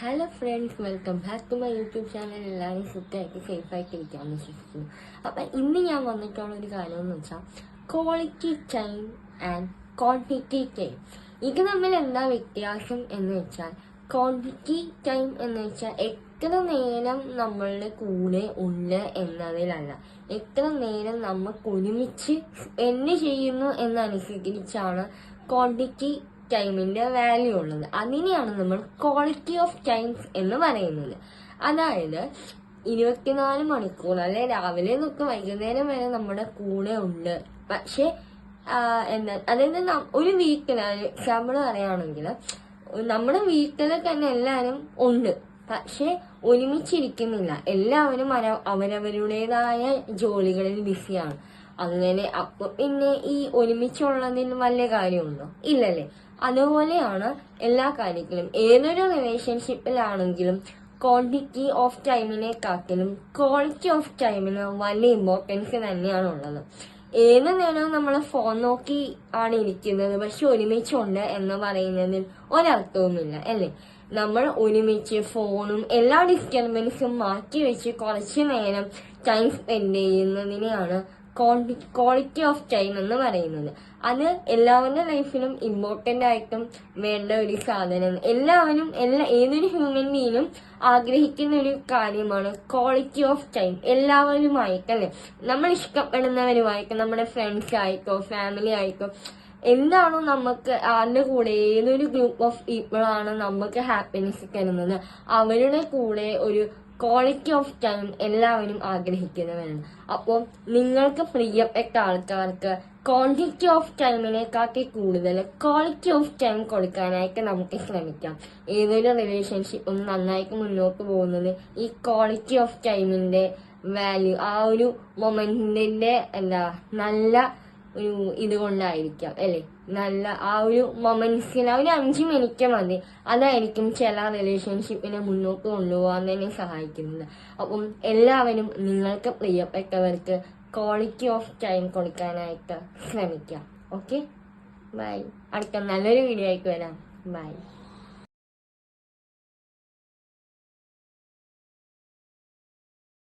Hello friends welcome back to my YouTube channel എല്ലാവരും സുഖമായിട്ട് സേഫായിട്ട് ഇരിക്കാമെന്ന് വിശ്വസിക്കുന്നു. അപ്പം ഇന്ന് ഞാൻ വന്നിട്ടുള്ള ഒരു കാര്യം എന്ന് വെച്ചാൽ quality time and quantity time ഇത് തമ്മിൽ എന്താ വ്യത്യാസം എന്ന് വെച്ചാൽ ക്വാണ്ടിറ്റി ടൈം എന്ന് വെച്ചാൽ എത്ര നേരം നമ്മളുടെ കൂടെ ഉണ്ട് എന്നതിലല്ല. എത്ര നേരം നമുക്ക് ഒരുമിച്ച് എന്ത് ചെയ്യുന്നു എന്നനുസരിച്ചാണ് ക്വാണ്ടിറ്റി ടൈമിന്റെ വാല്യൂ ഉള്ളത്. അതിനെയാണ് നമ്മൾ ക്വാളിറ്റി ഓഫ് ടൈംസ് എന്ന് പറയുന്നത്. അതായത് ഇരുപത്തിനാല് മണിക്കൂർ അല്ലെ രാവിലെ തൊട്ട് വൈകുന്നേരം വരെ നമ്മുടെ കൂടെ ഉണ്ട്. പക്ഷെ എന്താ അതായത് ഒരു വീക്കിൽ എക്സാമ്പിൾ പറയുകയാണെങ്കിൽ നമ്മുടെ വീട്ടിൽ തന്നെ എല്ലാവരും ഉണ്ട്. പക്ഷെ ഒരുമിച്ചിരിക്കുന്നില്ല. എല്ലാവരും അവരവരുടേതായ ജോലികളിൽ ബിസിയാണ് അങ്ങനെ അപ്പൊ പിന്നെ ഈ ഒരുമിച്ചുള്ളതിൽ വലിയ കാര്യമുണ്ടോ ഇല്ലല്ലേ? അതുപോലെയാണ് എല്ലാ കാര്യത്തിലും ഏതൊരു റിലേഷൻഷിപ്പിലാണെങ്കിലും ക്വാണ്ടിറ്റി ഓഫ് ടൈമിനെക്കാട്ടിലും ക്വാളിറ്റി ഓഫ് ടൈമിന് വലിയ ഇമ്പോർട്ടൻസ് തന്നെയാണ് ഉള്ളത് ഏത് നേരവും നമ്മൾ ഫോൺ നോക്കി ആണ് ഇരിക്കുന്നത്. പക്ഷെ ഒരുമിച്ചുണ്ട് എന്ന് പറയുന്നതിൽ ഒരർത്ഥവുമില്ല അല്ലേ? നമ്മൾ ഒരുമിച്ച് ഫോണും എല്ലാ ഡിസ്റ്റർബൻസും മാറ്റി വെച്ച് കുറച്ച് നേരം ടൈം സ്പെൻഡ് ചെയ്യുന്നതിനെയാണ് ക്വാളിറ്റി ഓഫ് ടൈം എന്ന് പറയുന്നത്. അത് എല്ലാവരുടെ ലൈഫിലും ഇമ്പോർട്ടന്റ് ആയിട്ടും വേണ്ട ഒരു സാധനം എല്ലാവരും എല്ലാ ഏതൊരു ഹ്യൂമൻ ബീനും ആഗ്രഹിക്കുന്ന ഒരു കാര്യമാണ് ക്വാളിറ്റി ഓഫ് ടൈം എല്ലാവരുമായിട്ട് അല്ലെ നമ്മൾ ഇഷ്ടപ്പെടുന്നവരുമായിട്ട് നമ്മുടെ ഫ്രണ്ട്സ് ആയിട്ടോ ഫാമിലി ആയിട്ടോ എന്താണോ നമുക്ക് ആരുടെ കൂടെ ഏതൊരു ഗ്രൂപ്പ് ഓഫ് പീപ്പിളാണ് നമുക്ക് ഹാപ്പിനെസ് തരുന്നത്. അവരുടെ കൂടെ ഒരു ക്വാളിറ്റി ഓഫ് ടൈം എല്ലാവരും ആഗ്രഹിക്കുന്നവരാണ്. അപ്പോൾ നിങ്ങൾക്ക് പ്രിയപ്പെട്ട ആൾക്കാർക്ക് ക്വാണ്ടിറ്റി ഓഫ് ടൈമിനെക്കാട്ടി കൂടുതൽ ക്വാളിറ്റി ഓഫ് ടൈം കൊടുക്കാനായിട്ട് നമുക്ക് ശ്രമിക്കാം. ഏതൊരു റിലേഷൻഷിപ്പും നന്നായിട്ട് മുന്നോട്ട് പോകുന്നത് ഈ ക്വാളിറ്റി ഓഫ് ടൈമിന്റെ വാല്യൂ ആ ഒരു മൊമെന്റിന്റെ എന്താ നല്ല ഒരു ഇത് കൊണ്ടായിരിക്കാം അല്ലേ? നല്ല ആ ഒരു മൊമെന്റ്സിൽ ആ ഒരു അഞ്ച് മിനിറ്റ് മതി. അതായിരിക്കും ചില റിലേഷൻഷിപ്പിനെ മുന്നോട്ട് കൊണ്ടുപോകാൻ തന്നെ സഹായിക്കുന്നത്. അപ്പം എല്ലാവരും നിങ്ങൾക്ക് പ്രിയപ്പെട്ടവർക്ക് ക്വാളിറ്റി ഓഫ് ടൈം കൊടുക്കാനായിട്ട് ശ്രമിക്കാം. ഓക്കെ ബൈ അടുത്ത നല്ലൊരു വീഡിയോ ആയിട്ട് വരാം. ബൈ